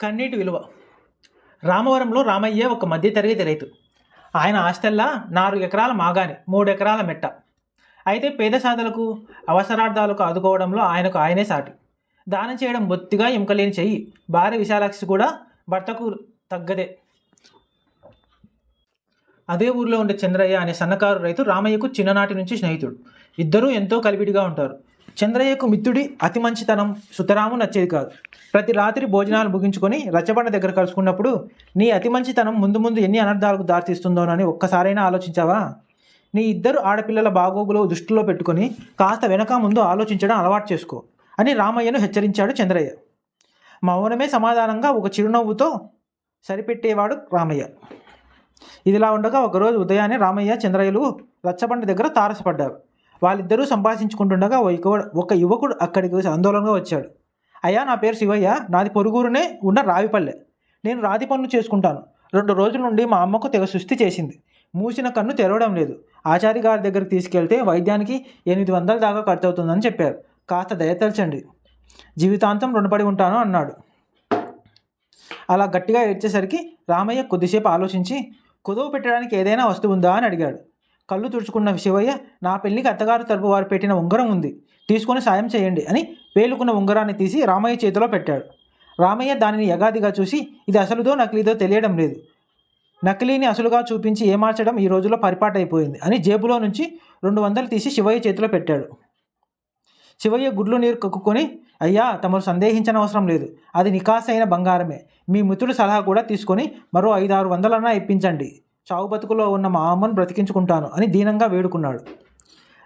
కన్నీటి విలువ. రామవరంలో రామయ్య ఒక మధ్యతరగతి రైతు. ఆయన ఆస్తల్లా నాలుగు ఎకరాల మాగాని మూడు ఎకరాల మెట్ట. అయితే పేద సాధలకు అవసరార్థాలకు ఆదుకోవడంలో ఆయనకు ఆయనే సాటి. దానం చేయడం బొత్తిగా ఎముకలేని చెయ్యి. భార్య విశాలాక్షి కూడా భర్తకు తగ్గదే. అదే ఊర్లో ఉండే చంద్రయ్య అనే సన్నకారు రైతు రామయ్యకు చిన్ననాటి నుంచి స్నేహితుడు. ఇద్దరూ ఎంతో కలివిడిగా ఉంటారు. చంద్రయ్యకు మిత్రుడి అతి మంచితనం సుతరాము నచ్చేది కాదు. ప్రతి రాత్రి భోజనాలు ముగించుకొని రచ్చబండ దగ్గర కలుసుకున్నప్పుడు నీ అతి మంచితనం ముందు ముందు ఎన్ని అనర్థాలకు దారితీస్తుందోనని ఒక్కసారైనా ఆలోచించావా? నీ ఇద్దరు ఆడపిల్లల బాగోగులు దృష్టిలో పెట్టుకొని కాస్త వెనక ముందు ఆలోచించడం అలవాటు చేసుకో అని రామయ్యను హెచ్చరించాడు చంద్రయ్య. మౌనమే సమాధానంగా ఒక చిరునవ్వుతో సరిపెట్టేవాడు రామయ్య. ఇదిలా ఉండగా ఒకరోజు ఉదయాన్నే రామయ్య చంద్రయ్యలు రచ్చబండ దగ్గర తారసపడ్డారు. వాళ్ళిద్దరూ సంభాషించుకుంటుండగా ఒక ఒక యువకుడు అక్కడికి ఆందోళనగా వచ్చాడు. అయ్యా నా పేరు శివయ్య. నాది పొరుగురునే ఉన్న రావిపల్లె. నేను రాతి పనులు చేసుకుంటాను. రెండు రోజుల నుండి మా అమ్మకు తెగ సుస్థి చేసింది. మూసిన కన్ను తెరవడం లేదు. ఆచారి గారి దగ్గరికి తీసుకెళ్తే వైద్యానికి ఎనిమిది వందల దాకా ఖర్చు అవుతుందని చెప్పారు. కాస్త దయతలచండి జీవితాంతం రుణపడి ఉంటాను అన్నాడు. అలా గట్టిగా ఏడ్చేసరికి రామయ్య కొద్దిసేపు ఆలోచించి కుదువ పెట్టడానికి ఏదైనా వస్తువు ఉందా? అని అడిగాడు. కళ్ళు తుడుచుకున్న శివయ్య నా పెళ్ళికి అత్తగారు తరపు వారు పెట్టిన ఉంగరం ఉంది. తీసుకొని సాయం చేయండి అని వేలుకున్న ఉంగరాన్ని తీసి రామయ్య చేతిలో పెట్టాడు. రామయ్య దానిని యగాదిగా చూసి ఇది అసలుదో నకిలీదో తెలియడం లేదు. నకిలీని అసలుగా చూపించి ఏమార్చడం ఈ రోజుల్లో పరిపాటైపోయింది అని జేబులో నుంచి రెండు వందలు తీసి శివయ్య చేతిలో పెట్టాడు. శివయ్య గుడ్లు నీరు కక్కుకొని అయ్యా తమరు సందేహించిన అవసరం లేదు. అది నికాసైన బంగారమే. మీ మిత్రుడి సలహా కూడా తీసుకొని మరో ఐదు ఆరు వందలన్నా ఇప్పించండి. చావు బతుకులో ఉన్న మా అమ్మను బ్రతికించుకుంటాను అని దీనంగా వేడుకున్నాడు.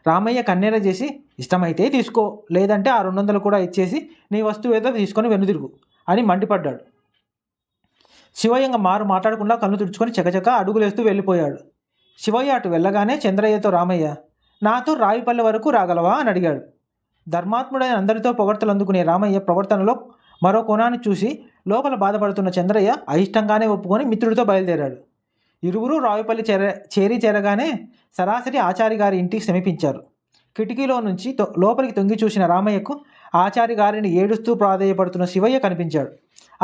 రామయ్య కన్నెర చేసి ఇష్టమైతే తీసుకో లేదంటే ఆ రెండు వందలు కూడా ఇచ్చేసి నీ వస్తువు ఏదో తీసుకొని వెనుదిరుగు అని మండిపడ్డాడు. శివయ్యంగా మారు మాట్లాడకుండా కళ్ళు తుడుచుకొని చకచక అడుగులేస్తూ వెళ్ళిపోయాడు. శివయ్య అటు వెళ్ళగానే చంద్రయ్యతో రామయ్య నాతో రావిపల్లె వరకు రాగలవా? అని అడిగాడు. ధర్మాత్ముడైన అందరితో పొగడ్తలు అందుకునే రామయ్య ప్రవర్తనలో మరో కోణాన్ని చూసి లోపల బాధపడుతున్న చంద్రయ్య అయిష్టంగానే ఒప్పుకొని మిత్రుడితో బయలుదేరాడు. ఇరువురు రావిపల్లి చేర చేరి చేరగానే సరాసరి ఆచారి గారి ఇంటికి సమీపించారు. కిటికీలో నుంచి తొ- లోపలికి తొంగి చూసిన రామయ్యకు ఆచారి గారిని ఏడుస్తూ ప్రాధేయపడుతున్న శివయ్య కనిపించాడు.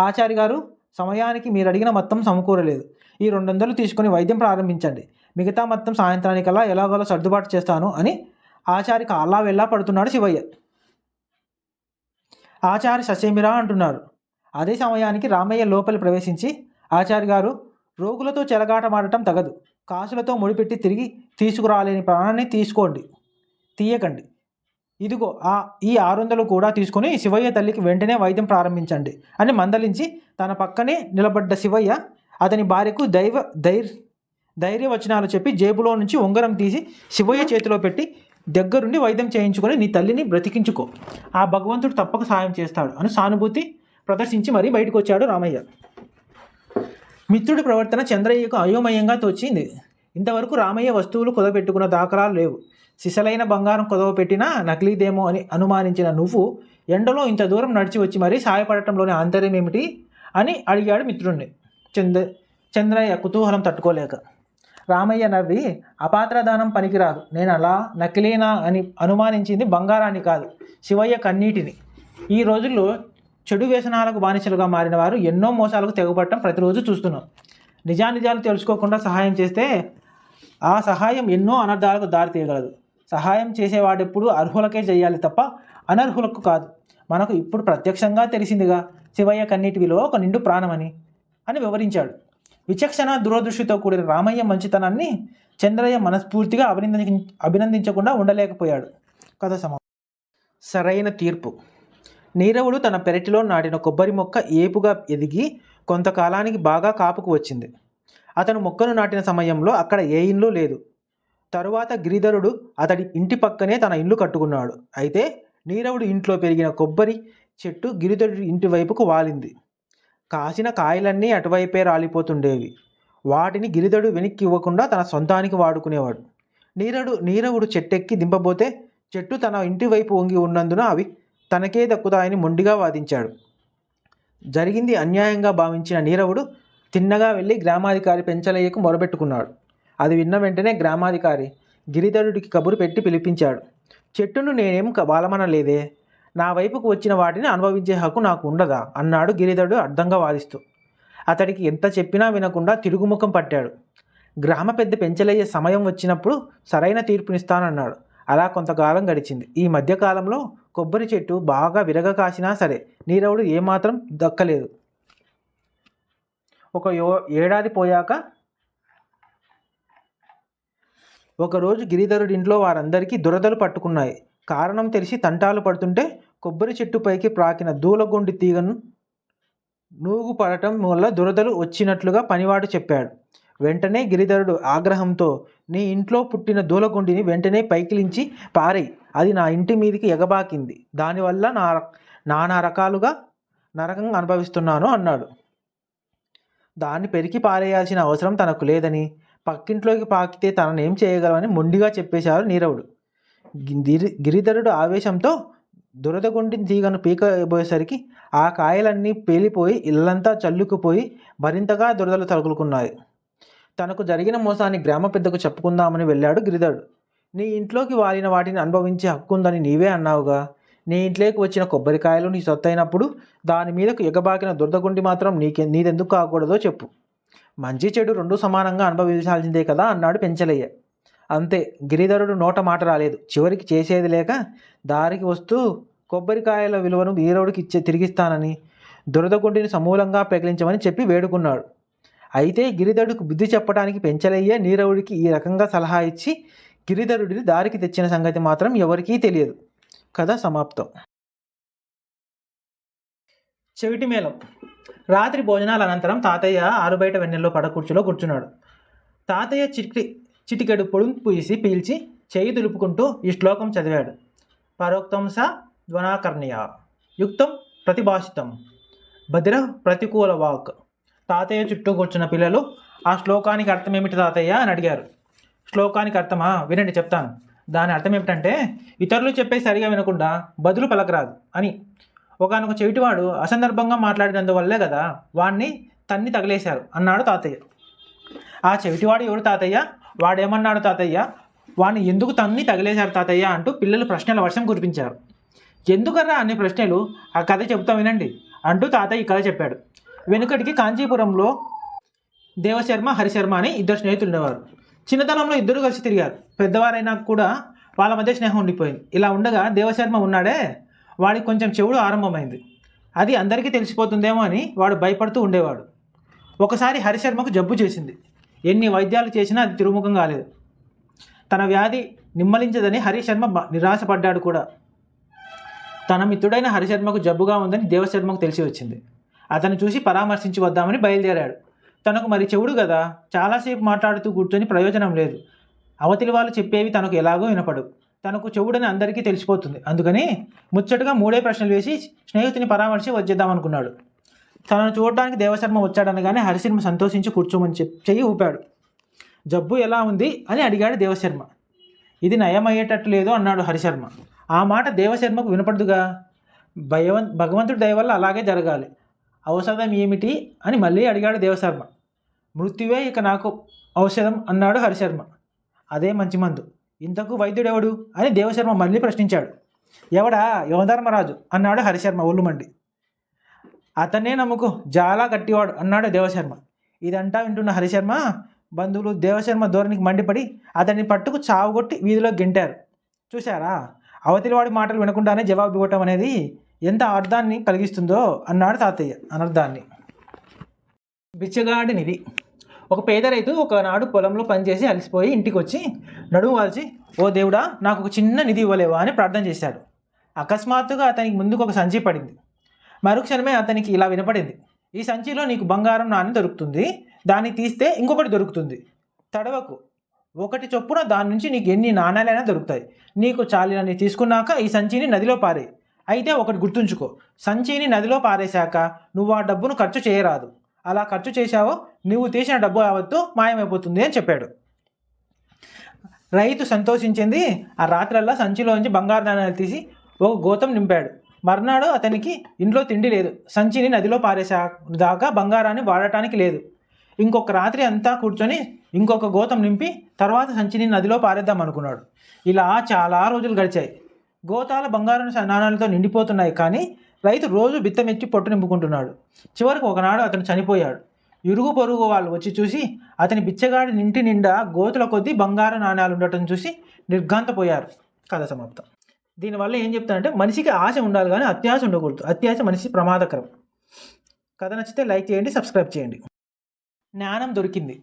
ఆచారి గారు సమయానికి మీరు అడిగిన మొత్తం సమకూరలేదు. ఈ రెండు వందలు తీసుకుని వైద్యం ప్రారంభించండి. మిగతా మొత్తం సాయంత్రానికల్లా ఎలాగోలా సర్దుబాటు చేస్తాను అని ఆచారికి అల్లా వెళ్ళా పడుతున్నాడు శివయ్య. ఆచారి ససేమిరా అంటున్నారు. అదే సమయానికి రామయ్య లోపలి ప్రవేశించి ఆచారి గారు రోగులతో చెలగాటమాడటం తగదు. కాసులతో ముడిపెట్టి తిరిగి తీసుకురాలేని ప్రాణాన్ని తీసుకోండి. తీయకండి. ఇదిగో ఆ ఈ ఆరు వందలు కూడా తీసుకొని శివయ్య తల్లికి వెంటనే వైద్యం ప్రారంభించండి అని మందలించి తన పక్కనే నిలబడ్డ శివయ్య అతని భార్యకు దైవ ధైర్ ధైర్యవచనాలు చెప్పి జేబులో నుంచి ఉంగరం తీసి శివయ్య చేతిలో పెట్టి దగ్గరుండి వైద్యం చేయించుకొని నీ తల్లిని బ్రతికించుకో. ఆ భగవంతుడు తప్పక సాయం చేస్తాడు అని సానుభూతి ప్రదర్శించి మరీ బయటకు వచ్చాడు రామయ్య. మిత్రుడి ప్రవర్తన చంద్రయ్యకు అయోమయంగా తోచింది. ఇంతవరకు రామయ్య వస్తువులు కుదవపెట్టుకున్న దాఖలాలు లేవు. సిసలైన బంగారం కుదవ పెట్టినా నకిలీదేమో అని అనుమానించిన నువ్వు ఎండలో ఇంత దూరం నడిచి వచ్చి మరీ సాయపడటంలోని ఆంతర్యం ఏమిటి? అని అడిగాడు మిత్రుణ్ణి. చంద్ర చంద్రయ్య కుతూహలం తట్టుకోలేక. రామయ్య నవ్వి అపాత్రదానం పనికిరాదు. నేను అలా నకిలీనా అని అనుమానించింది బంగారాన్ని కాదు శివయ్య కన్నీటిని. ఈ రోజుల్లో చెడు వ్యసనాలకు బానిసలుగా మారిన వారు ఎన్నో మోసాలకు తెగబడటం ప్రతిరోజు చూస్తున్నాం. నిజానిజాలు తెలుసుకోకుండా సహాయం చేస్తే ఆ సహాయం ఎన్నో అనర్థాలకు దారి తీయగలదు. సహాయం చేసేవాడెప్పుడు అర్హులకే చేయాలి తప్ప అనర్హులకు కాదు. మనకు ఇప్పుడు ప్రత్యక్షంగా తెలిసిందిగా శివయ్య కన్నీటి విలువ ఒక నిండు ప్రాణమని అని వివరించాడు. విచక్షణ దూరదృష్టితో కూడిన రామయ్య మంచితనాన్ని చంద్రయ్య మనస్ఫూర్తిగా అభినందించ అభినందించకుండా ఉండలేకపోయాడు. కథ సమ సరైన తీర్పు. నీరవుడు తన పెరటిలో నాటిన కొబ్బరి మొక్క ఏపుగా ఎదిగి కొంతకాలానికి బాగా కాపుకు వచ్చింది. అతను మొక్కను నాటిన సమయంలో అక్కడ ఏ ఇల్లు లేదు. తరువాత గిరిధరుడు అతడి ఇంటి పక్కనే తన ఇల్లు కట్టుకున్నాడు. అయితే నీరవుడు ఇంట్లో పెరిగిన కొబ్బరి చెట్టు గిరిధరుడి ఇంటి వైపుకు వాలింది. కాసిన కాయలన్నీ అటువైపే రాలిపోతుండేవి. వాటిని గిరిధరుడు వెనక్కి ఇవ్వకుండా తన సొంతానికి వాడుకునేవాడు. నీరడు నీరవుడు చెట్టెక్కి దింపబోతే చెట్టు తన ఇంటి వైపు వంగి ఉన్నందున అవి తనకే దక్కుతాయని మొండిగా వాదించాడు. జరిగింది అన్యాయంగా భావించిన నీరవుడు తిన్నగా వెళ్ళి గ్రామాధికారి పెంచలయ్యకు మొరబెట్టుకున్నాడు. అది విన్న వెంటనే గ్రామాధికారి గిరిధరుడికి కబురు పెట్టి పిలిపించాడు. చెట్టును నేనేం బాలమనలేదే నా వైపుకు వచ్చిన వాటిని అనుభవించే హక్కు నాకు ఉండదా? అన్నాడు గిరిధరుడు అర్థంగా వాదిస్తూ. అతడికి ఎంత చెప్పినా వినకుండా తిరుగుముఖం పట్టాడు. గ్రామ పెద్ద పెంచలయ్యే సమయం వచ్చినప్పుడు సరైన తీర్పునిస్తానన్నాడు. అలా కొంతకాలం గడిచింది. ఈ మధ్యకాలంలో కొబ్బరి చెట్టు బాగా విరగ కాసినా సరే నీరవుడు ఏమాత్రం దక్కలేదు. ఒక యో ఏడాది పోయాక ఒకరోజు గిరిధరుడి ఇంట్లో వారందరికీ దురదలు పట్టుకున్నాయి. కారణం తెలిసి తంటాలు పడుతుంటే కొబ్బరి చెట్టు పైకి ప్రాకిన దూలగొండి తీగను నూగు పడటం వల్ల దురదలు వచ్చినట్లుగా పనివాడు చెప్పాడు. వెంటనే గిరిధరుడు ఆగ్రహంతో నీ ఇంట్లో పుట్టిన దూలగుండిని వెంటనే పైకిలించి పారే అది నా ఇంటి మీదికి ఎగబాకింది. దానివల్ల నా నానా రకాలుగా నరకంగా అనుభవిస్తున్నాను అన్నాడు. దాన్ని పెరికి పారేయాల్సిన అవసరం తనకు లేదని పక్కింట్లోకి పాకితే తననేం చేయగలమని మొండిగా చెప్పేశారు నీరవుడు. గిరి గిరిధరుడు ఆవేశంతో దురదగొండి తీగను పీకబోయేసరికి ఆ కాయలన్నీ పేలిపోయి ఇల్లంతా చల్లుకుపోయి మరింతగా దురదలు తగులుకున్నాయి. తనకు జరిగిన మోసాన్ని గ్రామ పెద్దకు చెప్పుకుందామని వెళ్ళాడు గిరిధరుడు నీ ఇంట్లోకి వాలిన వాటిని అనుభవించే హక్కు ఉందని నీవే అన్నావుగా. నీ ఇంట్లోకి వచ్చిన కొబ్బరికాయలు నీ సొత్తైనప్పుడు దాని మీదకు ఎగబాకిన దురదగుండి మాత్రం నీకే నీదెందుకు కాకూడదో చెప్పు. మంచి చెడు రెండు సమానంగా అనుభవించాల్సిందే కదా అన్నాడు పెంచలయ్య. అంతే గిరిధరుడు నోట మాట రాలేదు. చివరికి చేసేది లేక దారికి వస్తూ కొబ్బరికాయల విలువను వీరవుడికి ఇచ్చే తిరిగిస్తానని దురదగుండిని సమూలంగా పెకిలించమని చెప్పి వేడుకున్నాడు. అయితే గిరిధరుడికి బుద్ధి చెప్పడానికి పెంచలయ్యే నీరవుడికి ఈ రకంగా సలహా ఇచ్చి గిరిధరుడిని దారికి తెచ్చిన సంగతి మాత్రం ఎవరికీ తెలియదు. కథ సమాప్తం. చెవిటి మేళం. రాత్రి భోజనాల అనంతరం తాతయ్య ఆరుబయట వెన్నెల్లో పడకూర్చులో కూర్చున్నాడు. తాతయ్య చిటి చిటికెడు పొడుం పూసి పీల్చి చేయి దులుపుకుంటూ ఈ శ్లోకం చదివాడు. పరోక్తం స యుక్తం ప్రతిభాషితం. భద్ర ప్రతికూల వాక్. తాతయ్య చుట్టూ కూర్చున్న పిల్లలు ఆ శ్లోకానికి అర్థం ఏమిటి తాతయ్య? అని అడిగారు. శ్లోకానికి అర్థమా? వినండి చెప్తాను. దాని అర్థం ఏమిటంటే ఇతరులు చెప్పే సరిగా వినకుండా బదులు పలకరాదు అని. ఒకనొక చెవిటివాడు అసందర్భంగా మాట్లాడినందువల్లే కదా వాణ్ణి తన్ని తగిలేశారు అన్నాడు తాతయ్య. ఆ చెవిటివాడు ఎవడు తాతయ్య? వాడేమన్నాడు తాతయ్య? వాడిని ఎందుకు తన్ని తగిలేశారు తాతయ్య? అంటూ పిల్లలు ప్రశ్నల వర్షం కురిపించారు. ఎందుకర్రా అన్ని ప్రశ్నలు? ఆ కథ చెబుతా వినండి అంటూ తాతయ్య ఈ కథ చెప్పాడు. వెనుకటికి కాంచీపురంలో దేవశర్మ హరిశర్మ అని ఇద్దరు స్నేహితులు ఉండేవారు. చిన్నతనంలో ఇద్దరు కలిసి తిరిగారు. పెద్దవారైనా కూడా వాళ్ళ మధ్య స్నేహం ఉండిపోయింది. ఇలా ఉండగా దేవశర్మ ఉన్నాడే? వాడికి కొంచెం చెవుడు ఆరంభమైంది. అది అందరికీ తెలిసిపోతుందేమో అని వాడు భయపడుతూ ఉండేవాడు. ఒకసారి హరిశర్మకు జబ్బు చేసింది. ఎన్ని వైద్యాలు చేసినా అది తిరుముఖం కాలేదు. తన వ్యాధి నిమ్మలించదని హరిశర్మ నిరాశపడ్డాడు కూడా. తన మిత్రుడైన హరిశర్మకు జబ్బుగా ఉందని దేవశర్మకు తెలిసి వచ్చింది. అతను చూసి పరామర్శించి వద్దామని బయలుదేరాడు. తనకు మరి చెవుడు కదా చాలాసేపు మాట్లాడుతూ కూర్చొని ప్రయోజనం లేదు. అవతలి వాళ్ళు చెప్పేవి తనకు ఎలాగో వినపడు తనకు చెవుడని అందరికీ తెలిసిపోతుంది. అందుకని ముచ్చటగా మూడే ప్రశ్నలు వేసి స్నేహితుని పరామర్శి వచ్చేద్దాం అనుకున్నాడు తనను చూడడానికి దేవశర్మ వచ్చాడనగానే హరిశర్మ సంతోషించి కూర్చోమని చెప్పి చెయ్యి ఊపాడు. జబ్బు ఎలా ఉంది అని అడిగాడు దేవశర్మ. ఇది నయమయ్యేటట్టు లేదు అన్నాడు హరిశర్మ. ఆ మాట దేవశర్మకు వినపడుదుగా? భయవ భగవంతుడి దయ వల్ల అలాగే జరగాలి. ఔషధం ఏమిటి అని మళ్ళీ అడిగాడు దేవశర్మ. మృత్యువే ఇక నాకు ఔషధం అన్నాడు హరిశర్మ. అదే మంచి మందు. ఇంతకు వైద్యుడెవడు? అని దేవశర్మ మళ్ళీ ప్రశ్నించాడు. ఎవడా? యమధర్మరాజు అన్నాడు హరిశర్మ ఒళ్ళుమండి. అతనే నమ్ముకు చాలా గట్టివాడు అన్నాడు దేవశర్మ. ఇదంటా వింటున్న హరిశర్మ బంధువులు దేవశర్మ ధోరణికి మండిపడి అతన్ని పట్టుకు చావుగొట్టి వీధిలో గెంటారు. చూశారా? అవతలివాడి మాటలు వినకుండానే జవాబు ఇవ్వటం అనేది ఎంత అర్థాన్ని కలిగిస్తుందో అన్నాడు తాతయ్య అనర్థాన్ని. బిచ్చగాడి నిధి. ఒక పేద రైతు ఒకనాడు పొలంలో పనిచేసి అలసిపోయి ఇంటికి వచ్చి నడుము వాల్చి ఓ దేవుడా నాకు ఒక చిన్న నిధి ఇవ్వలేవా? అని ప్రార్థన చేశాడు. అకస్మాత్తుగా అతనికి ముందుకు ఒక సంచి పడింది. మరుక్షణమే అతనికి ఇలా వినపడింది. ఈ సంచిలో నీకు బంగారం నాణ్యం దొరుకుతుంది. దాన్ని తీస్తే ఇంకొకటి దొరుకుతుంది. తడవకు. ఒకటి చొప్పున దాని నుంచి నీకు ఎన్ని నాణ్యాలైనా దొరుకుతాయి. నీకు చాలినని తీసుకున్నాక ఈ సంచిని నదిలో పారే అయితే ఒకటి గుర్తుంచుకో. సంచిని నదిలో పారేశాక నువ్వు ఆ డబ్బును ఖర్చు చేయరాదు. అలా ఖర్చు చేశావో నువ్వు తీసిన డబ్బు యావత్తు మాయమైపోతుంది అని చెప్పాడు. రైతు సంతోషించింది. ఆ రాత్రల్లా సంచిలోంచి బంగారు నాణ్యాలు తీసి ఒక గోతం నింపాడు. మర్నాడు అతనికి ఇంట్లో తిండి లేదు. సంచిని నదిలో పారేసా దాకా బంగారాన్ని వాడటానికి లేదు. ఇంకొక రాత్రి అంతా కూర్చొని ఇంకొక గోతం నింపి తర్వాత సంచిని నదిలో పారేద్దాం అనుకున్నాడు ఇలా చాలా రోజులు గడిచాయి. గోతాల బంగారం నాణాలతో నిండిపోతున్నాయి కానీ రైతు రోజు బిత్తమెచ్చి పొట్టు నింపుకుంటున్నాడు. చివరికి ఒకనాడు అతను చనిపోయాడు. ఇరుగు పొరుగు వాళ్ళు వచ్చి చూసి అతని బిచ్చగాడి నింటి నిండా గోతుల కొద్దీ బంగారు నాణ్యాలు ఉండటం చూసి నిర్ఘాంతపోయారు. కథ సమాప్తం. దీనివల్ల ఏం చెప్తానంటే మనిషికి ఆశ ఉండాలి కానీ అత్యాశ ఉండకూడదు. అత్యాశ మనిషి ప్రమాదకరం. కథ నచ్చితే లైక్ చేయండి సబ్స్క్రైబ్ చేయండి. జ్ఞానం దొరికింది.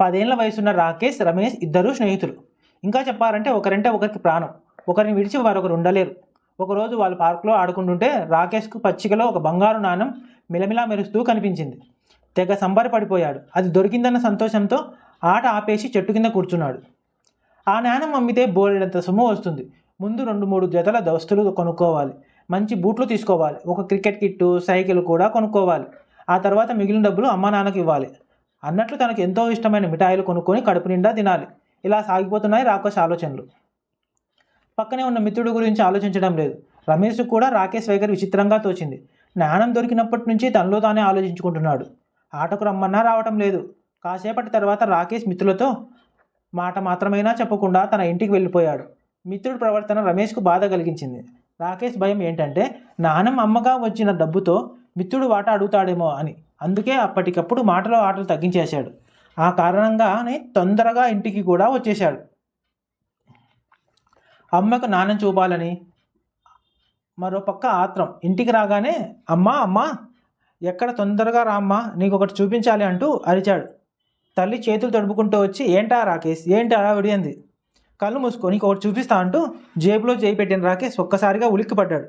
పదేళ్ళ వయసున్న రాకేష్ రమేష్ ఇద్దరు స్నేహితులు. ఇంకా చెప్పాలంటే ఒకరంటే ఒకరికి ప్రాణం. ఒకరిని విడిచి వారొకరు ఉండలేరు. ఒకరోజు వాళ్ళు పార్కులో ఆడుకుంటుంటే రాకేష్కు పచ్చికలో ఒక బంగారు నాణం మిలమిలా మెరుస్తూ కనిపించింది. తెగ సంబరపడిపోయాడు. అది దొరికిందన్న సంతోషంతో ఆట ఆపేసి చెట్టు కింద కూర్చున్నాడు. ఆ నాణం అమ్మితే బోలెడంత సొమ్ము వస్తుంది. ముందు రెండు మూడు జతల దస్తులు కొనుక్కోవాలి. మంచి బూట్లు తీసుకోవాలి. ఒక క్రికెట్ కిట్టు సైకిల్ కూడా కొనుక్కోవాలి. ఆ తర్వాత మిగిలిన డబ్బులు అమ్మా నాన్నకి ఇవ్వాలి. అన్నట్లు తనకు ఎంతో ఇష్టమైన మిఠాయిలు కొనుక్కొని కడుపు నిండా తినాలి. ఇలా సాగిపోతున్నాయి రాకేష్ ఆలోచనలు. పక్కనే ఉన్న మిత్రుడు గురించి ఆలోచించడం లేదు. రమేష్ కూడా రాకేష్ వైఖరి విచిత్రంగా తోచింది. జ్ఞానం దొరికినప్పటి నుంచి తనలో తానే ఆలోచించుకుంటున్నాడు. ఆటకు రమ్మన్నా రావటం లేదు. కాసేపటి తర్వాత రాకేష్ మిత్రులతో మాట మాత్రమైనా చెప్పకుండా తన ఇంటికి వెళ్ళిపోయాడు. మిత్రుడి ప్రవర్తన రమేష్కు బాధ కలిగించింది. రాకేష్ భయం ఏంటంటే నానం అమ్మగా వచ్చిన డబ్బుతో మిత్రుడు వాట అడుగుతాడేమో అని. అందుకే అప్పటికప్పుడు మాటలో ఆటలు తగ్గించేశాడు. ఆ కారణంగానే తొందరగా ఇంటికి కూడా వచ్చేశాడు. అమ్మకు నాణం చూపాలని. మరో పక్క ఆత్రం. ఇంటికి రాగానే అమ్మా అమ్మా ఎక్కడ తొందరగా రామ్మా నీకు ఒకటి చూపించాలి అంటూ అరిచాడు. తల్లి చేతులు తడుపుకుంటూ వచ్చి ఏంటా రాకేష్ ఏంటి అలా విడియంది కళ్ళు మూసుకో నీకు ఒకటి చూపిస్తా అంటూ జేబులో చేయి పెట్టిన రాకేష్ ఒక్కసారిగా ఉలిక్కిపడ్డాడు.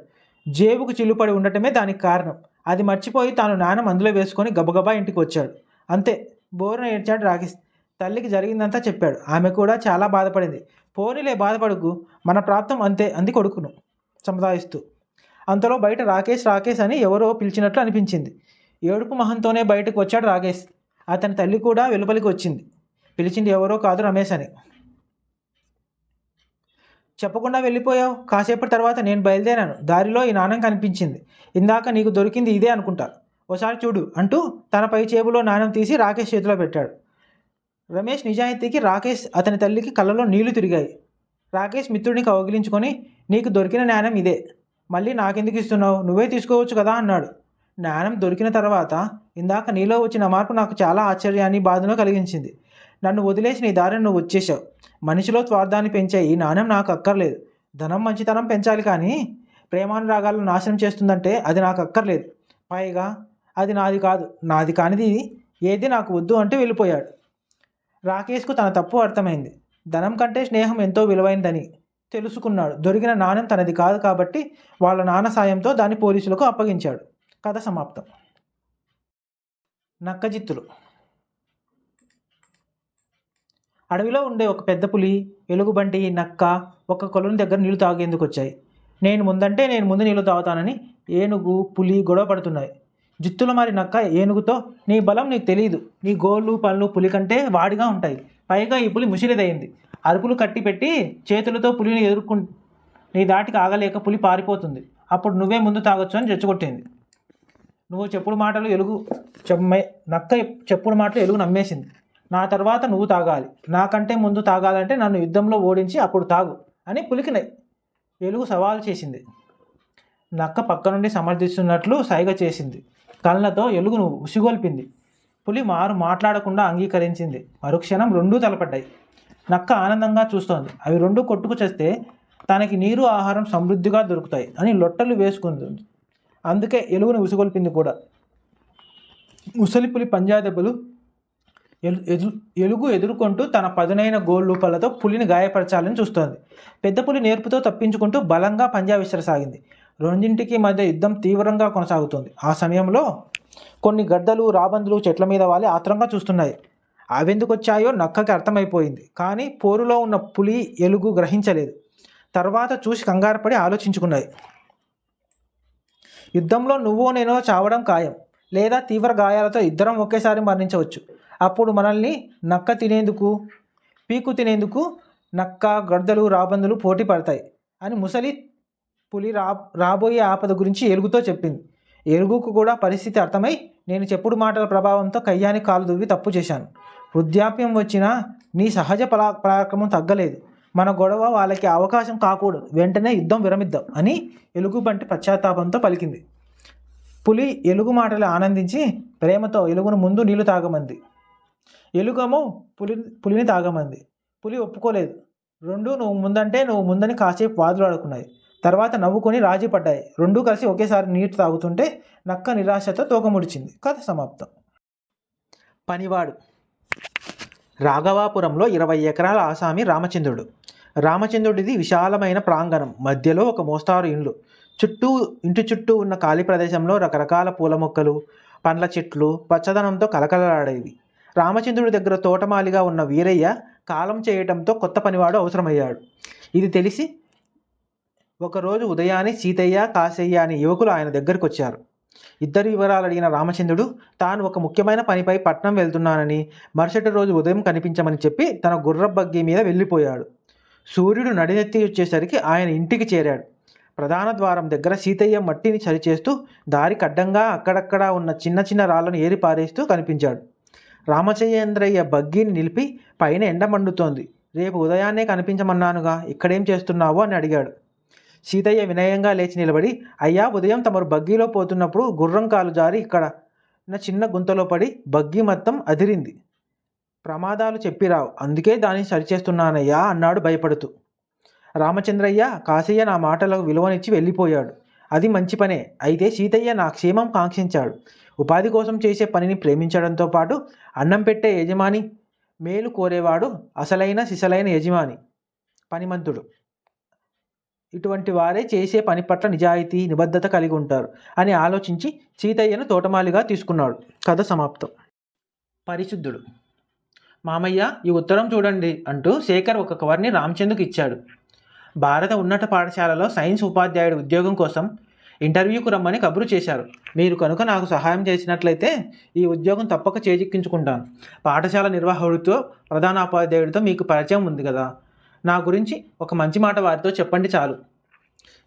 జేబుకు చిల్లుపడి ఉండటమే దానికి కారణం. అది మర్చిపోయి తాను నాణం అందులో వేసుకొని గబగబా ఇంటికి వచ్చాడు. అంతే బోరున ఏడ్చాడు రాకేష్. తల్లికి జరిగిందంతా చెప్పాడు. ఆమె కూడా చాలా బాధపడింది. పోనీలే బాధపడకు. మన ప్రాప్తం అంతే అంది కొడుకును సముదాయిస్తూ. అంతలో బయట రాకేష్ రాకేష్ అని ఎవరో పిలిచినట్లు అనిపించింది. ఏడుపు మహంతోనే బయటకు వచ్చాడు రాకేష్. అతని తల్లి కూడా వెలుపలికి వచ్చింది. పిలిచింది ఎవరో కాదు రమేష్ అని. చెప్పకుండా వెళ్ళిపోయావు? కాసేపటి తర్వాత నేను బయలుదేరాను. దారిలో ఈ నాణం కనిపించింది. ఇందాక నీకు దొరికింది ఇదే అనుకుంటా. ఒకసారి చూడు అంటూ తన పై చేబులో నాణం తీసి రాకేష్ చేతిలో పెట్టాడు. రమేష్ నిజాయితీకి రాకేష్ అతని తల్లికి కళ్ళలో నీళ్ళు తిరిగాయి. రాకేష్ మిత్రుడిని కౌగిలించుకొని నీకు దొరికిన నాణం ఇదే. మళ్ళీ నాకెందుకు ఇస్తున్నావు? నువ్వే తీసుకోవచ్చు కదా అన్నాడు. జ్ఞానం దొరికిన తర్వాత ఇందాక నీలో వచ్చిన మార్పు నాకు చాలా ఆశ్చర్యాన్ని బాధను కలిగించింది. నన్ను వదిలేసి నీ దారిని నువ్వు వచ్చేసావు మనిషిలో స్వార్థాన్ని పెంచే ఈ నాణ్యం నాకు అక్కర్లేదు. ధనం మంచితనం పెంచాలి కానీ ప్రేమానురాగాలను నాశనం చేస్తుందంటే అది నాకు అక్కర్లేదు. పైగా అది నాది కాదు. నాది కానిది ఏది నాకు వద్దు అంటే వెళ్ళిపోయాడు. రాకేష్కు తన తప్పు అర్థమైంది. ధనం కంటే స్నేహం ఎంతో విలువైందని తెలుసుకున్నాడు. దొరికిన నాణ్యం తనది కాదు కాబట్టి వాళ్ళ నాన్న సాయంతో దాన్ని పోలీసులకు అప్పగించాడు. కథ సమాప్తం. నక్కజిత్తులు. అడవిలో ఉండే ఒక పెద్ద పులి ఎలుగుబంటి నక్క ఒక కొలను దగ్గర నీళ్ళు తాగేందుకు వచ్చాయి. నేను ముందంటే నేను ముందు నీళ్ళు తాగుతానని ఏనుగు పులి గొడవ పడుతున్నాయి. జిత్తుల మారి నక్క ఏనుగుతో నీ బలం నీకు తెలియదు నీ గోళ్ళు పళ్ళు పులి కంటే వాడిగా ఉంటాయి. పైగా ఈ పులి ముసిరిదయింది అరుపులు కట్టి పెట్టి చేతులతో పులిని ఎదుర్కొ నీ దాటికి ఆగలేక పులి పారిపోతుంది. అప్పుడు నువ్వే ముందు తాగొచ్చు అని రెచ్చగొట్టింది నువ్వు చెప్పుడు మాటలు ఎలుగు చెమ్మే నక్క చెప్పుడు మాటలు ఎలుగు నమ్మేసింది. నా తర్వాత నువ్వు తాగాలి. నాకంటే ముందు తాగాలంటే నన్ను యుద్ధంలో ఓడించి అప్పుడు తాగు అని పులికి ఎలుగు సవాలు చేసింది. నక్క పక్క నుండి సమర్థిస్తున్నట్లు సైగ చేసింది. కళ్ళతో ఎలుగును ఉసిగొల్పింది. పులి మారు మాట్లాడకుండా అంగీకరించింది. మరుక్షణం రెండూ తలపడ్డాయి. నక్క ఆనందంగా చూస్తోంది. అవి రెండు కొట్టుకు చేస్తే తనకి నీరు ఆహారం సమృద్ధిగా దొరుకుతాయి అని లొట్టలు వేసుకుంటుంది. అందుకే ఎలుగును ఉసిగొల్పింది కూడా. ముసలి పులి పంజాదెబ్బలు ఎలు ఎదు ఎలుగు ఎదుర్కొంటూ తన పదునైన గోళ్ళూపలతో పులిని గాయపరచాలని చూస్తోంది. పెద్ద పులి నేర్పుతో తప్పించుకుంటూ బలంగా పంజా విసరసాగింది. రెండింటికి మధ్య యుద్ధం తీవ్రంగా కొనసాగుతుంది. ఆ సమయంలో కొన్ని గడ్డలు రాబందులు చెట్ల మీద వాలి ఆత్రంగా చూస్తున్నాయి. అవెందుకు వచ్చాయో నక్కకి అర్థమైపోయింది. కానీ పోరులో ఉన్న పులి ఎలుగు గ్రహించలేదు. తర్వాత చూసి కంగారుపడి ఆలోచించుకున్నాయి. యుద్ధంలో నువ్వో నేనో చావడం ఖాయం. లేదా తీవ్ర గాయాలతో ఇద్దరం ఒకేసారి మరణించవచ్చు. అప్పుడు మనల్ని నక్క తినేందుకు పీకు తినేందుకు నక్క గడ్డలు రాబందులు పోటీ పడతాయి అని ముసలి పులి రా రాబోయే ఆపద గురించి ఎలుగుతో చెప్పింది. ఎలుగుకు కూడా పరిస్థితి అర్థమై నేను చెప్పుడు మాటల ప్రభావంతో కయ్యాని కాలు దువ్వి తప్పు చేశాను. వృద్ధాప్యం వచ్చినా నీ సహజ పరా పరాక్రమం తగ్గలేదు. మన గొడవ వాళ్ళకి అవకాశం కాకూడదు. వెంటనే యుద్ధం విరమిద్దాం అని ఎలుగు వంటి పశ్చాత్తాపంతో పలికింది. పులి ఎలుగు మాటలు ఆనందించి ప్రేమతో ఎలుగును ముందు నీళ్ళు తాగమంది. ఎలుగము పులి పులిని తాగమంది. పులి ఒప్పుకోలేదు. రెండు నువ్వు ముందంటే నువ్వు ముందని కాసేపు వాదులు ఆడుకున్నాయి తర్వాత నవ్వుకొని రాజీ పడ్డాయి. రెండూ కలిసి ఒకేసారి నీటి తాగుతుంటే నక్క నిరాశతో తోకముడిచింది కథ సమాప్తం. పనివాడు. రాఘవాపురంలో ఇరవై ఎకరాల ఆసామి రామచంద్రుడు. రామచంద్రుడిది విశాలమైన ప్రాంగణం. మధ్యలో ఒక మోస్తారు ఇండ్లు. చుట్టూ ఇంటి చుట్టూ ఉన్న ఖాళీ ప్రదేశంలో రకరకాల పూల మొక్కలు పండ్ల చెట్లు పచ్చదనంతో కలకలలాడేవి. రామచంద్రుడి దగ్గర తోటమాలిగా ఉన్న వీరయ్య కాలం చేయటంతో కొత్త పనివాడు అవసరమయ్యాడు. ఇది తెలిసి ఒకరోజు ఉదయాన్నే సీతయ్య కాశయ్య అనే యువకులు ఆయన దగ్గరకు వచ్చారు ఇద్దరు వివరాలు అడిగిన రామచంద్రుడు తాను ఒక ముఖ్యమైన పనిపై పట్నం వెళ్తున్నానని మరుసటి రోజు ఉదయం కనిపించమని చెప్పి తన గుర్ర బగ్గి మీద వెళ్ళిపోయాడు. సూర్యుడు నడినెత్తి వచ్చేసరికి ఆయన ఇంటికి చేరాడు. ప్రధాన ద్వారం దగ్గర సీతయ్య మట్టిని సరిచేస్తూ దారికి అడ్డంగా అక్కడక్కడ ఉన్న చిన్న చిన్న రాళ్ళను ఏరి పారేస్తూ కనిపించాడు. రామచంద్రయ్య బగ్గీని నిలిపి పైన ఎండ మండుతోంది. రేపు ఉదయాన్నే కనిపించమన్నానుగా ఇక్కడేం చేస్తున్నావు? అని అడిగాడు. సీతయ్య వినయంగా లేచి నిలబడి అయ్యా ఉదయం తమరు బగ్గీలో పోతున్నప్పుడు గుర్రం కాలు జారి ఇక్కడ. నా చిన్న గుంతలో పడి బగ్గీ మొత్తం అదిరింది. ప్రమాదాలు చెప్పిరావు. అందుకే దాన్ని సరిచేస్తున్నానయ్యా అన్నాడు భయపడుతూ. రామచంద్రయ్య కాశయ్య నా మాటలకు విలువనిచ్చి వెళ్ళిపోయాడు. అది మంచి పనే. అయితే సీతయ్య నా క్షేమం కాంక్షించాడు. ఉపాధి కోసం చేసే పనిని ప్రేమించడంతో పాటు అన్నం పెట్టే యజమాని మేలు కోరేవాడు అసలైన సిసలైన యజమాని. పనిమంతుడు. ఇటువంటి వారే చేసే పని పట్ల నిజాయితీ నిబద్ధత కలిగి ఉంటారు అని ఆలోచించి సీతయ్యను తోటమాలిగా తీసుకున్నాడు. కథ సమాప్తం. పరిశుద్ధుడు. మామయ్య ఈ ఉత్తరం చూడండి అంటూ శేఖర్ ఒక కవర్ని రామచంద్రుకి ఇచ్చాడు. భారత ఉన్నత పాఠశాలలో సైన్స్ ఉపాధ్యాయుడు ఉద్యోగం కోసం ఇంటర్వ్యూకు రమ్మని కబురు చేశారు. మీరు కనుక నాకు సహాయం చేసినట్లయితే ఈ ఉద్యోగం తప్పక చేజిక్కించుకుంటాను. పాఠశాల నిర్వాహకుడితో ప్రధానోపాధ్యాయుడితో మీకు పరిచయం ఉంది కదా. నా గురించి ఒక మంచి మాట వారితో చెప్పండి చాలు.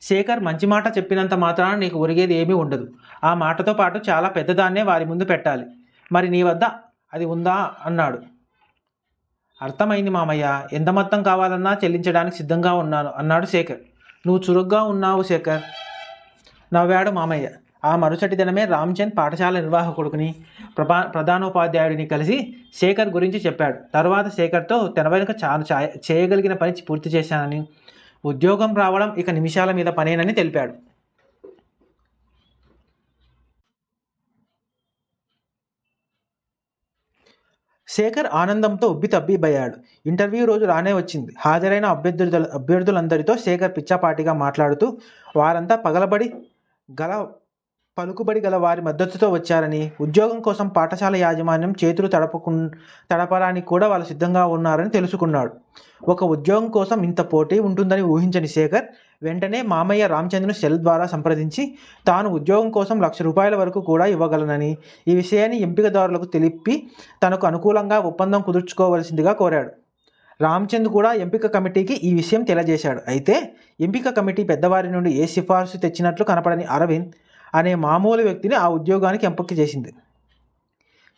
శేఖర్ మంచి మాట చెప్పినంత మాత్రాన నీకు ఒరిగేది ఏమీ ఉండదు. ఆ మాటతో పాటు చాలా పెద్దదాన్నే వారి ముందు పెట్టాలి. మరి నీ వద్ద అది ఉందా? అన్నాడు. అర్థమైంది మామయ్య ఎంత మొత్తం కావాలన్నా చెల్లించడానికి సిద్ధంగా ఉన్నాను అన్నాడు శేఖర్. నువ్వు చురుగ్గా ఉన్నావు శేఖర్. నవ్వాడు మామయ్య. ఆ మరుసటి దినమే రామ్చంద్ పాఠశాల నిర్వాహకుడిని ప్రభా ప్రధానోపాధ్యాయుడిని కలిసి శేఖర్ గురించి చెప్పాడు. తర్వాత శేఖర్తో తన వెనుక చాలా చేయగలిగిన పని పూర్తి చేశానని ఉద్యోగం రావడం ఇక నిమిషాల మీద పనేనని తెలిపాడు. శేఖర్ ఆనందంతో ఉబ్బి తబ్బిబ్బయ్యాడు ఇంటర్వ్యూ రోజు రానే వచ్చింది. హాజరైన అభ్యర్థుల అభ్యర్థులందరితో శేఖర్ పిచ్చాపాటిగా మాట్లాడుతూ వారంతా పగలబడి గల పలుకుబడి గల వారి మద్దతుతో వచ్చారని ఉద్యోగం కోసం పాఠశాల యాజమాన్యం చేతులు తడపకు తడపడానికి కూడా వాళ్ళు సిద్ధంగా ఉన్నారని తెలుసుకున్నాడు. ఒక ఉద్యోగం కోసం ఇంత పోటీ ఉంటుందని ఊహించని శేఖర్ వెంటనే మామయ్య రామచంద్రను సెల్ ద్వారా సంప్రదించి తాను ఉద్యోగం కోసం లక్ష రూపాయల వరకు కూడా ఇవ్వగలనని ఈ విషయాన్ని ఎంపికదారులకు తెలిపి తనకు అనుకూలంగా ఒప్పందం కుదుర్చుకోవలసిందిగా కోరాడు. రామచంద్ కూడా ఎంపిక కమిటీకి ఈ విషయం తెలియజేశాడు. అయితే ఎంపిక కమిటీ పెద్దవారి నుండి ఏ సిఫార్సు తెచ్చినట్లు కనపడని అరవింద్ అనే మామూలు వ్యక్తిని ఆ ఉద్యోగానికి ఎంపిక చేసింది.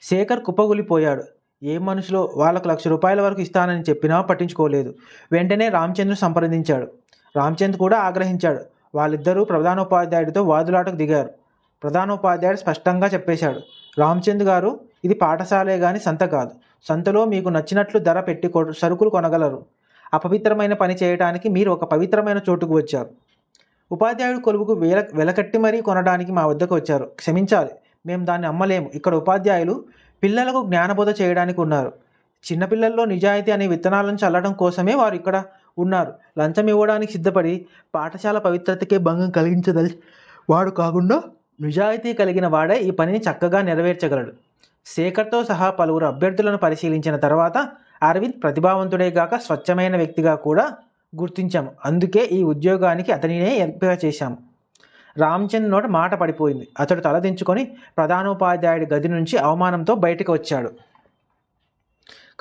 శేఖర్ కుప్పగొలిపోయాడు. ఏ మనుషులో వాళ్ళకు లక్ష రూపాయల వరకు ఇస్తానని చెప్పినా పట్టించుకోలేదు. వెంటనే రామచంద్ను సంప్రదించాడు. రామ్చంద్ కూడా ఆగ్రహించాడు. వాళ్ళిద్దరూ ప్రధానోపాధ్యాయుడితో వాదులాటకు దిగారు. ప్రధానోపాధ్యాయుడు స్పష్టంగా చెప్పేశాడు. రామచంద్ గారు ఇది పాఠశాలే గాని సంత కాదు. సంతలో మీకు నచ్చినట్లు ధర పెట్టి కొ- సరుకులు కొనగలరు. అపవిత్రమైన పని చేయడానికి మీరు ఒక పవిత్రమైన చోటుకు వచ్చారు. ఉపాధ్యాయుడు కొలువుకు వేల వెలకట్టి మరీ కొనడానికి మా వద్దకు వచ్చారు. క్షమించాలి. మేము దాన్ని అమ్మలేము. ఇక్కడ ఉపాధ్యాయులు పిల్లలకు జ్ఞానబోధ చేయడానికి ఉన్నారు. చిన్నపిల్లల్లో నిజాయితీ అనే విత్తనాలను చల్లడం కోసమే వారు ఇక్కడ ఉన్నారు. లంచం ఇవ్వడానికి సిద్ధపడి పాఠశాల పవిత్రతకే భంగం కలిగించదలి వాడు కాకుండా నిజాయితీ కలిగిన వాడే ఈ పనిని చక్కగా నెరవేర్చగలడు. శేఖర్తో సహా పలువురు అభ్యర్థులను పరిశీలించిన తర్వాత అరవింద్ ప్రతిభావంతుడే గాక స్వచ్ఛమైన వ్యక్తిగా కూడా గుర్తించాము. అందుకే ఈ ఉద్యోగానికి అతనినే ఎంపిక చేశాము. రామ్చంద్ నోట మాట పడిపోయింది. అతడు తలదించుకొని ప్రధానోపాధ్యాయుడి గది నుంచి అవమానంతో బయటకు వచ్చాడు.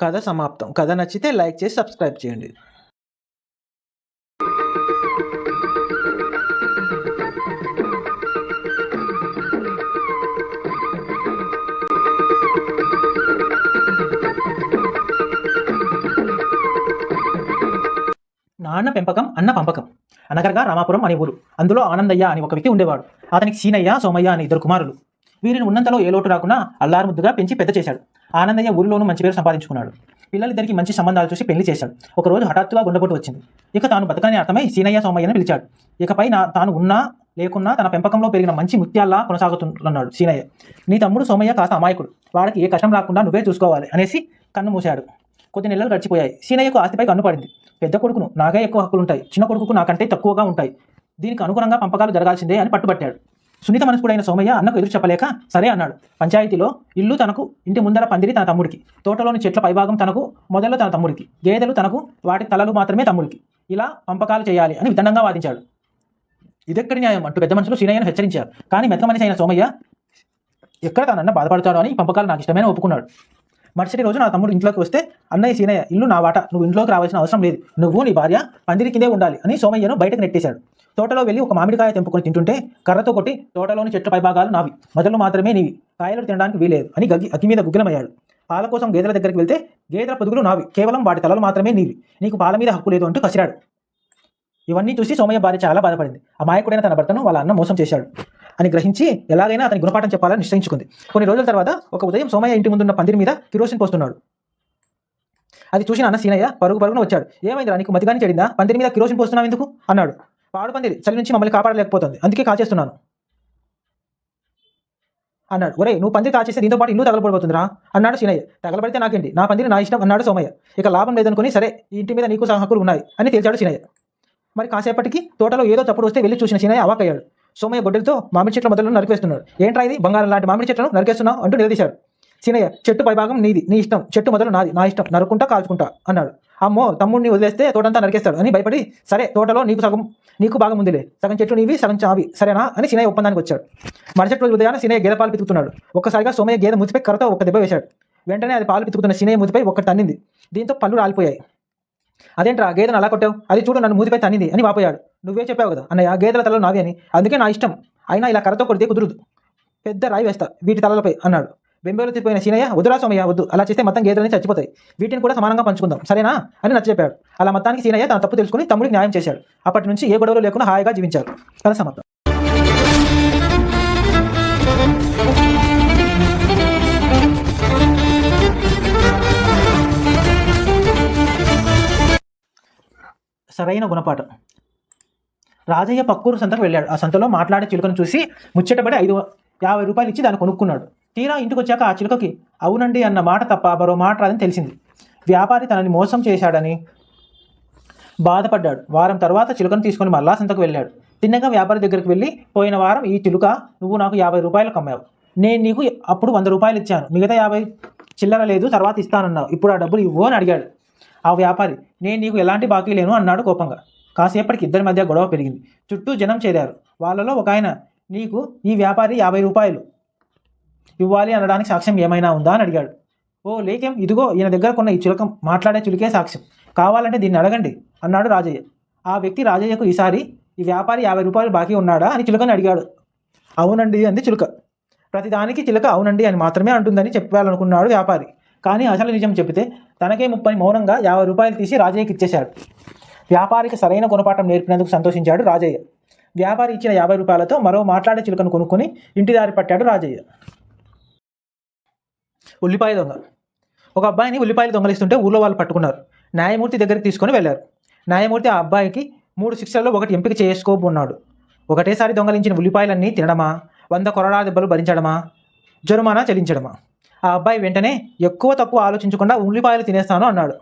కథ సమాప్తం. కథ నచ్చితే లైక్ చేసి సబ్స్క్రైబ్ చేయండి. నాన్న పెంపకం అన్న పంపకం. అనగరగా రామాపురం అనే ఊరు. అందులో ఆనందయ్య అని ఒక వ్యక్తి ఉండేవాడు. అతనికి సీనయ్య సోమయ్య అని ఇద్దరు కుమారులు. వీరిని ఉన్నంతలో ఏ లోటు రాకుండా అల్లారుముద్దుగా పెంచి పెద్ద చేశాడు. ఆనందయ్య ఊరిలోనూ మంచి పేరు సంపాదించుకున్నాడు. పిల్లలిద్దరికి మంచి సంబంధాలు చూసి పెళ్ళి చేశాడు. ఒకరోజు హఠాత్తుగా గుండెపోటు వచ్చింది. ఇక తాను బతకని అర్థమై సీనయ్య సోమయ్యని పిలిచాడు. ఇకపై నా తాను ఉన్నా లేకున్నా తన పెంపకంలో పెరిగిన మంచి ముత్యాల్లా కొనసాగుతున్నాడు సీనయ్య. నీ తమ్ముడు సోమయ్య కాస్త అమాయకుడు. వాడికి ఏ కష్టం రాకుండా నువ్వే చూసుకోవాలి అనేసి కన్ను మూశాడు. కొద్ది నెలలు గడిచిపోయాయి. సీనయ్యకు ఆస్తిపై కన్నుపడింది పెద్ద కొడుకును నాకే ఎక్కువ హక్కులుంటాయి. చిన్న కొడుకుకు నాకంటే తక్కువగా ఉంటాయి. దీనికి అనుగుణంగా పంపకాలు జరగాల్సిందే అని పట్టుబట్టాడు. సునీత మనస్కుడైన సోమయ్య అన్నకు ఎదురు చెప్పలేక సరే అన్నాడు. పంచాయతీలో ఇల్లు తనకు ఇంటి ముందర పందిరి తన తమ్ముడికి. తోటలోని చెట్ల పైభాగం తనకు మొదలు తన తమ్ముడికి. గేదెలు తనకు వాటి తలలు మాత్రమే తమ్ముడికి. ఇలా పంపకాలు చేయాలి అని విధంగా వాదించాడు. ఇదెక్కడి న్యాయం అంటూ పెద్ద మనుషులు సీనయ్యను హెచ్చరించారు. కానీ మెత్త మనిషి అయిన సోమయ్య ఎక్కడ తనన్న బాధపడతాడు అని ఈ పంపకాలు నాకు ఇష్టమైన ఒప్పుకున్నాడు. మరుసటి రోజు నా తమ్ముడు ఇంట్లోకి వస్తే అన్నయ్య సీనయ్య ఇల్లు నా వాట నువ్వు ఇంట్లోకి రావాల్సిన అవసరం లేదు. నువ్వు నీ భార్య పందిరి కిందే ఉండాలి అని సోమయ్యను బయటకు నెట్టేశాడు. తోటలో వెళ్ళి ఒక మామిడికాయ తెంపుకొని తింటుంటే కర్రతో కొట్టి తోటలోని చెట్ల పైభాగాలు నావి. మొదలు మాత్రమే నీవి. కాయలు తినడానికి వీలేదు అని గగ్గి అగ్గి మీద గుగ్గిలమయ్యాడు. పాల కోసం గేదెల దగ్గరికి వెళ్తే గేదెల పొదుగులు నావి. కేవలం వాటి తలలు మాత్రమే నీవి. నీకు పాల మీద హక్కు లేదు అంటూ కసిరాడు. ఇవన్నీ చూసి సోమయ్య భార్య చాలా బాధపడింది. అమాయకుడైన తన భర్తను వాళ్ళ అన్న మోసం చేశాడు. అని గ్రహించి ఎలాగైనా అతని గుణపాఠం చెప్పాలని నిశ్చయించుకుంది. కొన్ని రోజుల తర్వాత ఒక ఉదయం సోమయ్య ఇంటి ముందున్న పందిరి మీద కిరోసిన్ పోస్తున్నాడు. అది చూసిన అన్న సీనయ్య పరుగు పరుగున వచ్చాడు. ఏమైందిరా నీకు మతిగాని చెడిందా? పందిరి మీద కిరోసిన్ పోస్తున్నావు ఎందుకు? అన్నాడు. పాడు పందిరి చలి నుంచి మమ్మల్ని కాపాడలేకపోతుంది. అందుకే కాల్చేస్తున్నాను అన్నాడు. ఒరే నువ్వు పందిరి కాచేస్తే దీంతో పాటు ఇల్లు తగలబడిపోతుందిరా అన్నాడు సీనయ్య. తగలబడితే నాకేంటి? నా పందిరి నా ఇష్టం అన్నాడు సోమయ్య. ఇక లాభం లేదనుకుని సరే ఈ ఇంటి మీద నీకు సహకులు హక్కులు ఉన్నాయి అని తేల్చాడు సీనయ్య. మరి కాసేపటికి తోటలో ఏదో చప్పుడు వస్తే వెళ్ళి చూసిన సీనయ్య అవాకయ్యాడు సోమయ్య గొడ్డలతో మామిడి చెట్ల మొదలను నరికేస్తున్నాడు ఏంట్రా ఇది? బంగారం లాంటి మామిడి చెట్లను నరికేస్తున్నావు అంటూ నిలదీశాడు సీనయ్య చెట్టు పైభాగం నీది నీ ఇష్టం. చెట్టు మొదలు నాది నా ఇష్టం. నరుకుంటా కాల్చుకుంటా అన్నాడు. అమ్మో తమ్ముడిని వదిలేస్తే తోటంతా నరికేస్తాడు అని భయపడి సరే తోటలో నీకు సగం నీకు భాగం ఉందిలే. సగం చెట్లు నీవి సగం చావి. సరేనా అని సీనయ్య ఒప్పందానికి వచ్చాడు. మరుసటి రోజు ఉదయాన సీనయ్య గేదె పాలు పితుకుతున్నాడు. ఒక్కసారిగా సోమయ్య గేదె ముతిపై కర్రతో ఒక దెబ్బ వేశాడు. వెంటనే అది పాలు పితుకుతున్న సీనయ్య ముతిపై ఒక్క తన్నింది. దీంతో పళ్ళు రాలిపోయాయి. అదేంట్రా గేదెను అలా కొట్టావు? అది చూడు నన్ను మూతిపై తన్నింది అని వాపోయాడు. నువ్వే చెప్పావు కదా. అన్నయ్య గేదెల తలలు నావి అని. అందుకే నా ఇష్టం. అయినా ఇలా కర్రతో కొడితే కుదురుదు. పెద్ద రాయి వేస్తా. వీటి తలలపై అన్నాడు. బెంబేలు తిరిగిపోయిన సీనయ్య వద్దురా సోమయ్య వద్దు. అలా చేస్తే మొత్తం గేదెలని చచ్చిపోతాయి. వీటిని కూడా సమానంగా పంచుకుందాం. సరేనా? అని నచ్చ చెప్పాడు. అలా మొత్తానికి సీనయ్య తన తప్పు తెలుసుకుని తమ్ముడికి న్యాయం చేశాడు. అప్పటి నుంచి ఏ గొడవలు లేకుండా హాయిగా జీవించారు. కథ సమాప్తం. సరైన గుణపాఠం. రాజయ్య పక్కూరు సంతకు వెళ్ళాడు. ఆ సంతలో మాట్లాడే చిలుకను చూసి ముచ్చటపడి ఐదు యాభై రూపాయలు ఇచ్చి దాన్ని కొనుక్కున్నాడు. తీరా ఇంటికి వచ్చాక ఆ చిలుకకి అవునండి అన్న మాట తప్ప మరో మాట రాదని తెలిసింది. వ్యాపారి తనని మోసం చేశాడని బాధపడ్డాడు. వారం తర్వాత చిలుకను తీసుకొని మళ్ళా సంతకు వెళ్ళాడు. తిన్నగా వ్యాపారి దగ్గరికి వెళ్ళి పోయిన వారం ఈ చిలుక నువ్వు నాకు యాభై రూపాయలకు అమ్మావు. నేను నీకు అప్పుడు వంద రూపాయలు ఇచ్చాను. మిగతా యాభై చిల్లర లేదు తర్వాత ఇస్తానన్నావు. ఇప్పుడు ఆ డబ్బులు ఇవ్వు అని అడిగాడు. ఆ వ్యాపారి నేను నీకు ఎలాంటి బాకీ లేను అన్నాడు కోపంగా. కాసేపటికి ఇద్దరి మధ్య గొడవ పెరిగింది. చుట్టూ జనం చేరారు. వాళ్ళలో ఒక ఆయన నీకు ఈ వ్యాపారి యాభై రూపాయలు ఇవ్వాలి అనడానికి సాక్ష్యం ఏమైనా ఉందా అని అడిగాడు. ఓ లేకేం ఇదిగో ఈయన దగ్గర కొన్న ఈ చులకం మాట్లాడే చులికే సాక్ష్యం. కావాలంటే దీన్ని అడగండి అన్నాడు రాజయ్య. ఆ వ్యక్తి రాజయ్యకు ఈసారి ఈ వ్యాపారి యాభై రూపాయలు బాకీ ఉన్నాడా అని చిలుకని అడిగాడు. అవునండి అంది చిలుక. ప్రతిదానికి చిలుక అవునండి అని మాత్రమే అంటుందని చెప్పాలనుకున్నాడు వ్యాపారి. కానీ అసలు నిజం చెబితే తనకే ముప్పై మౌనంగా యాభై రూపాయలు తీసి రాజయ్యకి ఇచ్చేశాడు. వ్యాపారికి సరైన గుణపాఠం నేర్పినందుకు సంతోషించాడు రాజయ్య. వ్యాపారి ఇచ్చిన యాభై రూపాయలతో మరో మాట్లాడే చిలుకను కొనుక్కొని ఇంటి దారి పట్టాడు రాజయ్య. ఉల్లిపాయ దొంగ. ఒక అబ్బాయిని ఉల్లిపాయలు దొంగలిస్తుంటే ఊళ్ళో వాళ్ళు పట్టుకున్నారు. న్యాయమూర్తి దగ్గరికి తీసుకొని వెళ్ళారు. న్యాయమూర్తి ఆ అబ్బాయికి మూడు శిక్షల్లో ఒకటి ఎంపిక చేసుకోబోన్నాడు. ఒకటేసారి దొంగలించిన ఉల్లిపాయలన్నీ తినడమా? వంద కొరడా దెబ్బలు భరించడమా? జరుమానా చెల్లించడమా? ఆ అబ్బాయి వెంటనే ఎక్కువ తక్కువ ఆలోచించకుండా ఉల్లిపాయలు తినేస్తాను అన్నాడు.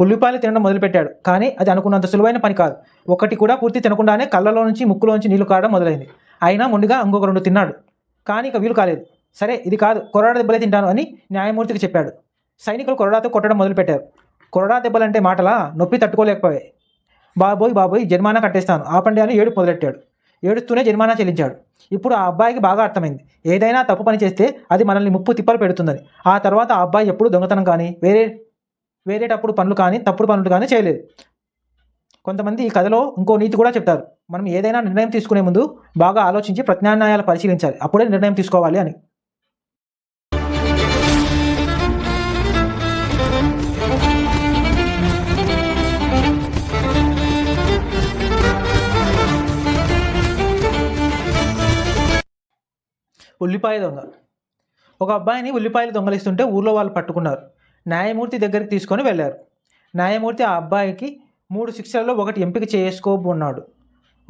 ఉల్లిపాయలు తినడం మొదలుపెట్టాడు. కానీ అది అనుకున్నంత సులువైన పని కాదు. ఒకటి కూడా పూర్తి తినకుండానే కళ్ళలో నుంచి ముక్కులోంచి నీళ్ళు కారడం మొదలైంది. అయినా ముందుగా ఇంకొక రెండు తిన్నాడు. కానీ ఇక వీలు కాలేదు. సరే ఇది కాదు. కొరడా దెబ్బలే తింటాను అని న్యాయమూర్తికి చెప్పాడు. సైనికులు కొరడాతో కొట్టడం మొదలుపెట్టారు. కొరడా దెబ్బలంటే మాటలా నొప్పి తట్టుకోలేకపోయాయి. బాబోయ్ బాబోయ్ జరిమానా కట్టేస్తాను. ఆపండి అని ఏడు మొదలెట్టాడు. ఏడుస్తూనే జరిమానా చెల్లించాడు. ఇప్పుడు ఆ అబ్బాయికి బాగా అర్థమైంది. ఏదైనా తప్పు పని చేస్తే అది మనల్ని ముప్పు తిప్పలు పెడుతుందని. ఆ తర్వాత ఆ అబ్బాయి ఎప్పుడు దొంగతనం కానీ వేరే వేరేటప్పుడు పనులు కానీ తప్పుడు పనులు కానీ చేయలేదు. కొంతమంది ఈ కథలో ఇంకో నీతి కూడా చెప్తారు. మనం ఏదైనా నిర్ణయం తీసుకునే ముందు బాగా ఆలోచించి ప్రత్యామ్నాయాలు పరిశీలించాలి. అప్పుడే నిర్ణయం తీసుకోవాలి అని. ఉల్లిపాయ దొంగ. ఒక అబ్బాయిని ఉల్లిపాయలు దొంగలిస్తుంటే ఊర్లో వాళ్ళు పట్టుకున్నారు. న్యాయమూర్తి దగ్గరికి తీసుకొని వెళ్ళారు. న్యాయమూర్తి ఆ అబ్బాయికి మూడు శిక్షలలో ఒకటి ఎంపిక చేసుకోబోన్నాడు.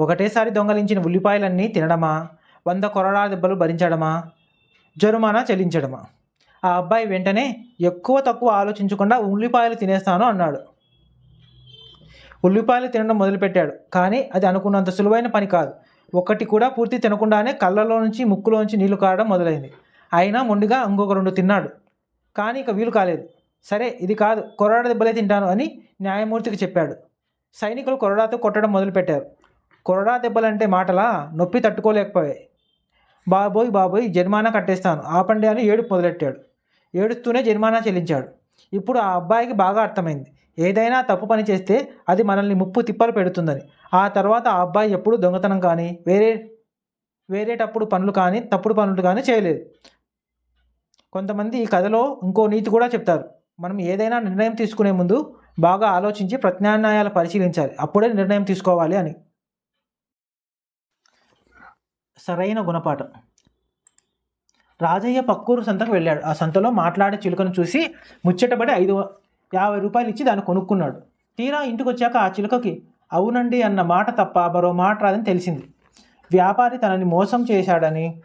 ఒకటేసారి దొంగలించిన ఉల్లిపాయలన్నీ తినడమా? వంద కొరడా దెబ్బలు భరించడమా? జరుమానా చెల్లించడమా? ఆ అబ్బాయి వెంటనే ఎక్కువ తక్కువ ఆలోచించకుండా ఉల్లిపాయలు తినేస్తాను అన్నాడు. ఉల్లిపాయలు తినడం మొదలుపెట్టాడు. కానీ అది అనుకున్నంత సులువైన పని కాదు. ఒకటి కూడా పూర్తి తినకుండానే కళ్ళలో నుంచి ముక్కులో నుంచి నీళ్ళు కారడం మొదలైంది. అయినా మొండిగా ఇంకొక రెండు తిన్నాడు. కానీ ఇక వీలు కాలేదు. సరే ఇది కాదు. కొరడా దెబ్బలే తింటాను అని న్యాయమూర్తికి చెప్పాడు. సైనికులు కొరడాతో కొట్టడం మొదలుపెట్టారు. కొరడా దెబ్బలంటే మాటలా? నొప్పి తట్టుకోలేకపోయాయి బాబోయ్ బాబోయ్ జరిమానా కట్టేస్తాను. ఆపండి అని ఏడుపు మొదలెట్టాడు. ఏడుస్తూనే జరిమానా చెల్లించాడు. ఇప్పుడు ఆ అబ్బాయికి బాగా అర్థమైంది. ఏదైనా తప్పు పని చేస్తే అది మనల్ని ముప్పు తిప్పలు పెడుతుందని. ఆ తర్వాత ఆ అబ్బాయి ఎప్పుడు దొంగతనం కానీ వేరే వేరేటప్పుడు పనులు కానీ తప్పుడు పనులు కానీ చేయలేదు. కొంతమంది ఈ కథలో ఇంకో నీతి కూడా చెప్తారు. మనం ఏదైనా నిర్ణయం తీసుకునే ముందు బాగా ఆలోచించి ప్రత్యామ్నాయాలు పరిశీలించాలి. అప్పుడే నిర్ణయం తీసుకోవాలి అని. సరైన గుణపాఠం. రాజయ్య పక్కూరు సంతకు వెళ్ళాడు. ఆ సంతలో మాట్లాడే చిలుకను చూసి ముచ్చటపడి ఐదు యాభై రూపాయలు ఇచ్చి దాన్ని కొనుక్కున్నాడు. తీరా ఇంటికి వచ్చాక ఆ చిలుకకి అవునండి అన్న మాట తప్ప మరో మాట రాదని తెలిసింది. వ్యాపారి తనని మోసం చేశాడని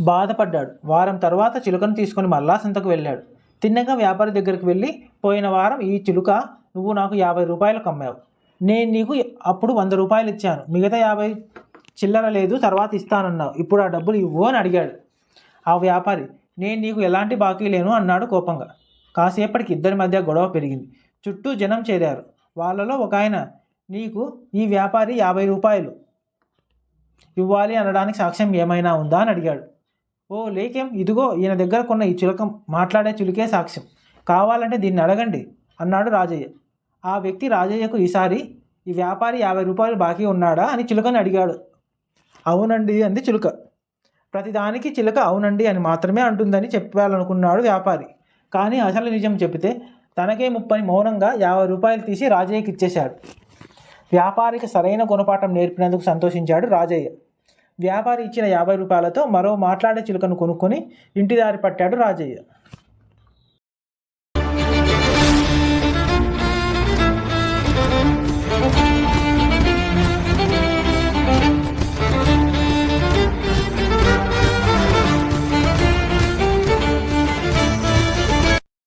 బాధపడ్డాడు. వారం తర్వాత చిలుకను తీసుకొని మళ్ళా సంతకు వెళ్ళాడు. తిన్నగా వ్యాపారి దగ్గరికి వెళ్ళి పోయిన వారం ఈ చిలుక నువ్వు నాకు యాభై రూపాయలకు అమ్మావు నేను నీకు అప్పుడు వంద రూపాయలు ఇచ్చాను. మిగతా యాభై చిల్లర లేదు తర్వాత ఇస్తానన్నావు. ఇప్పుడు ఆ డబ్బులు ఇవ్వు అని అడిగాడు. ఆ వ్యాపారి నేను నీకు ఎలాంటి బాకీ లేను అన్నాడు కోపంగా. కాసేపటికి ఇద్దరి మధ్య గొడవ పెరిగింది. చుట్టూ జనం చేరారు. వాళ్ళలో ఒక ఆయన నీకు ఈ వ్యాపారి యాభై రూపాయలు ఇవ్వాలి అనడానికి సాక్ష్యం ఏమైనా ఉందా అని అడిగాడు. ఓ లేకేం? ఇదిగో ఈయన దగ్గర కొన్న ఈ చిలకం మాట్లాడే చిలుకే సాక్ష్యం. కావాలంటే దీన్ని అడగండి అన్నాడు రాజయ్య. ఆ వ్యక్తి రాజయ్యకు ఈసారి ఈ వ్యాపారి యాభై రూపాయలు బాకీ ఉన్నాడా అని చిలుకని అడిగాడు. అవునండి అంది చిలుక. ప్రతిదానికి చిలుక అవునండి అని మాత్రమే అంటుందని చెప్పాలనుకున్నాడు వ్యాపారి. కానీ అసలు నిజం చెబితే తనకే ముప్పని మౌనంగా యాభై రూపాయలు తీసి రాజయ్యకి ఇచ్చేశాడు వ్యాపారికి సరైన గుణపాఠం నేర్పినందుకు సంతోషించాడు రాజయ్య. వ్యాపారి ఇచ్చిన యాభై రూపాయలతో మరో మాట్లాడే చిలుకను కొనుక్కొని ఇంటిదారి పట్టాడు రాజయ్య.